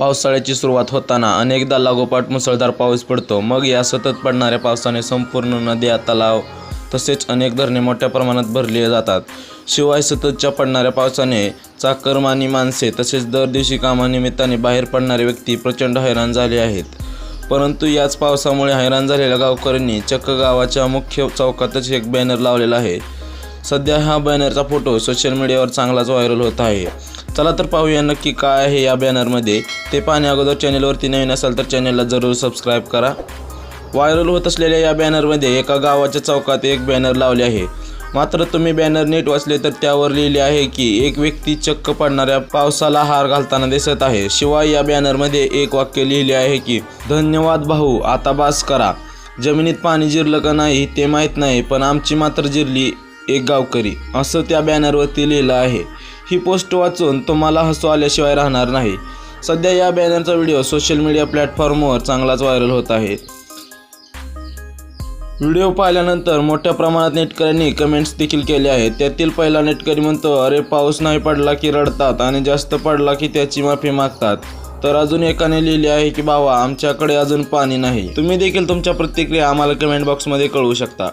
पावसाळ्याची सुरुवात होताना अनेकदा लागोपाठ मुसळधार पाऊस पडतो. मग या सतत पडणाऱ्या पावसाने संपूर्ण नद्या तलाव तसेच अनेक धरणे मोठ्या प्रमाणात भरली जातात. शिवाय सततच्या पडणाऱ्या पावसाने चाकरमानी माणसे तसेच दर दिवशी कामानिमित्ताने बाहेर पडणारे व्यक्ती प्रचंड हैराण झाले आहेत. परंतु याच पावसामुळे हैराण झालेल्या गावकऱ्यांनी चक्क गावाच्या मुख्य चौकातच एक बॅनर लावलेला आहे. सध्या हा बॅनरचा फोटो सोशल मीडियावर चांगलाच व्हायरल होत आहे. चला तर पाहूया नक्की काय आहे या बॅनरमध्ये. ते पाहण्या अगोदर चॅनेलवरती नवीन असाल तर चॅनेलला जरूर सबस्क्राईब करा. व्हायरल होत असलेल्या या बॅनरमध्ये एका गावाच्या चौकात एक बॅनर लावले आहे. मात्र तुम्ही बॅनर नीट वाचले तर त्यावर लिहिले आहे की एक व्यक्ती चक्क पडणाऱ्या पावसाला हार घालताना दिसत आहे. शिवाय या बॅनरमध्ये एक वाक्य लिहिले आहे की धन्यवाद भाऊ आता बास करा. जमिनीत पाणी जिरलं का नाही ते माहीत नाही पण आमची मात्र जिरली. एक गावकरी असं त्या बॅनरवरती लिहिलं आहे. ही पोस्ट वाचून तुम्हाला हसू आल्याशिवाय राहणार नाही. सध्या या बॅनरचा व्हिडिओ सोशल मीडिया प्लॅटफॉर्मवर चांगलाच व्हायरल होत आहे. व्हिडिओ पाहिल्यानंतर मोठ्या प्रमाणात नेटकऱ्यांनी कमेंट्स देखील केले आहेत. त्यातील पहिला नेटकरी म्हणतो अरे पाऊस नाही पडला की रडतात आणि जास्त पडला की त्याची माफी मागतात. तर अजून एकाने लिहिले आहे की बाबा आमच्याकडे अजून पाणी नाही. तुम्ही देखील तुमच्या प्रतिक्रिया आम्हाला कमेंट बॉक्समध्ये कळवू शकता.